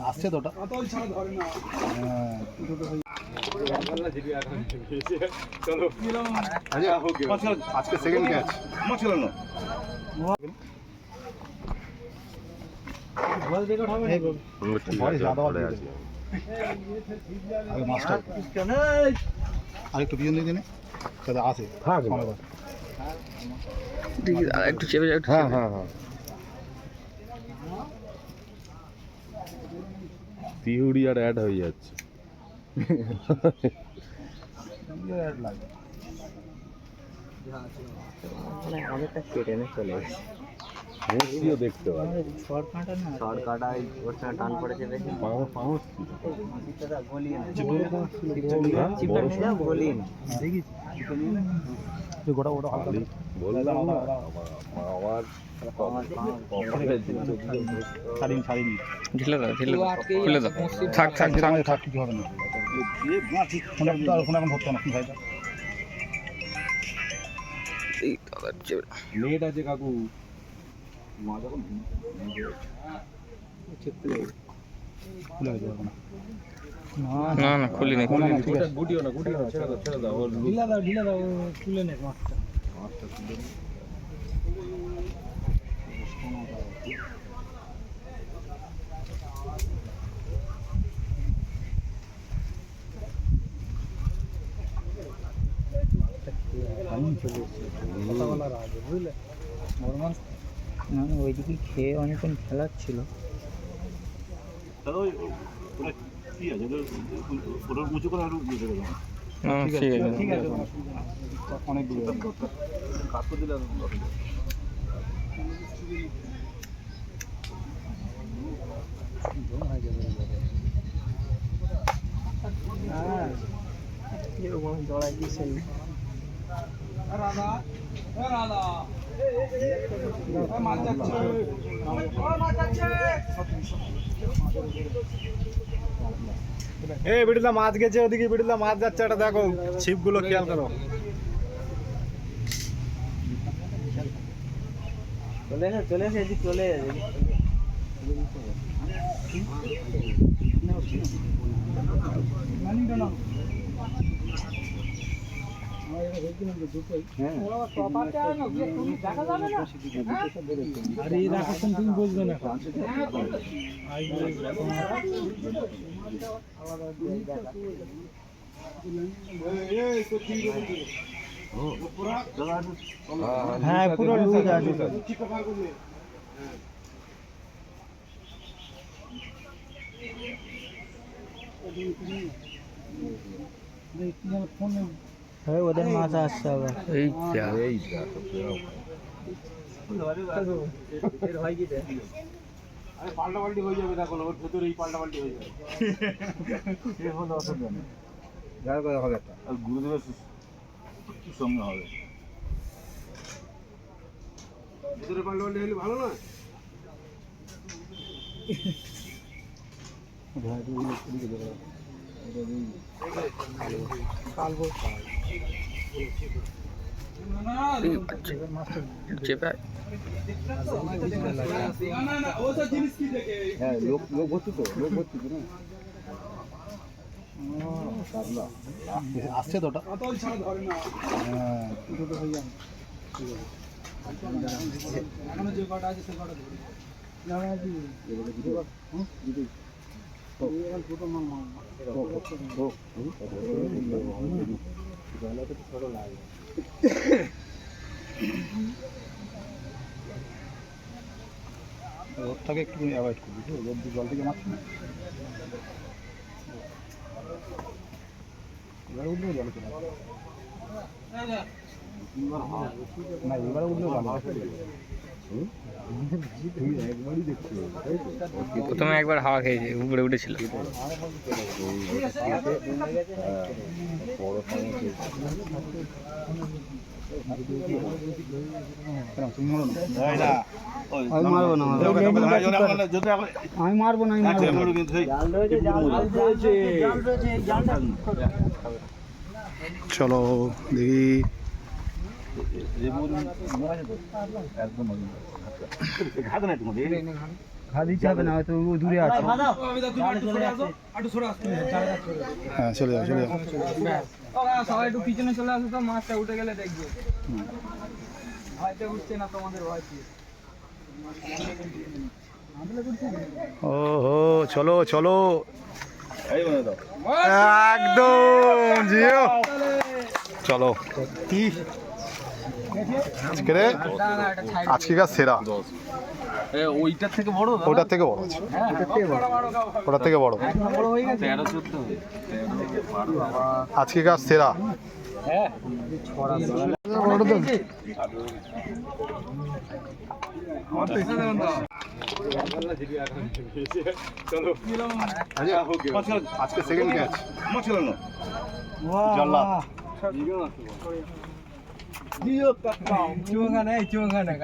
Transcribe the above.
আসছে তো ওটা। আজকে সেকেন্ড ক্যাচ আরেকটু পিছন দিয়ে দিনে। আসে। হ্যাঁ একটু হ্যাঁ, চেপে হ্যাঁ হ্যাঁ হ্যাঁ। তিহুড়ি আর অ্যাড হয়ে যাচ্ছে। আমাদেরটা কেটে এনে চলে গেছে মুসিও দেখতে পাবে। শর্ট কাটাই ওর সঙ্গে টান পড়েছে দেখি। পাউস গলিয়ে গলিয়ে গোটা গোটা বললাম না আমার ছাড়িনি ছাড়িনি। ঢিলে দাও ঢিলে দাও খুলে দাও। থাক থাক থাক। থাক কিছু হবে না। না নেট আছে কাকু খুলে না না খুলিনি খুলিনি। ঠিক আছে। গুটিও না গুটিও না ছেড়ে দাও ছেড়ে দাও লুক দাও। ঢিলা দাও নে মাছটা। না না ওইদিকে খেয়ে অনেকক্ষণ খেলাচ্ছিল ঠিক আছে। ঠিক আছে। অনেক দূরে বিড়লা মাছ গেছে ওদিকে বিড়লা মাছ যাচ্ছে এটা দেখো ছিপগুলো খেয়াল করো। চলে এসে চলে এসে এদিকে চলে এসে আরে এই রাখার তুমি বুঝবে না হ্যাঁ পুরো লুজ আছে হ্যাঁ ওদের মাছ আসছে আবার এই যা এই দেখো পাল্টা পাল্টি হয়ে যাবে দেখো ওর ভেতরেই পাল্টা পাল্টি হয়ে যাবে সে হলো অসুবিধা নেই যার কথা হবে একটা আর গুরুদেবের সঙ্গে হবে ভেতরে পাল্টা হলে লোক ভর্তি তো লোক ভর্তি তো না? আসছে তো ওটা? রোদটাকে একটু অ্যাভয়েড করবি রোদ জল থেকে মারছি না প্রথমে একবার হাওয়া খেয়েছে উপরে উঠেছিল। বড় আমি মারবো না। চলো দেখি একদম হবে না হয়তো ও দূরে আছে। হ্যাঁ চলে যাও চলে যাও। সবাই একটু পিছনে চলে আসো তো মাছটা উঠে গেলে দেখবে। হয়তো উঠছে না তোমাদের ভয় কি ও হো চলো চলো। একদম জিও। চলো। কি? আজকে রে আজকেকার সেরা? ওইটার থেকে বড় ওটার থেকে বড় আছে। ওটার থেকে বড়। আজকেকার সেরা? আজকে সেকেন্ড ক্যাচ জল্লাদ চুঙ্গা নেই চুঙ্গা নেই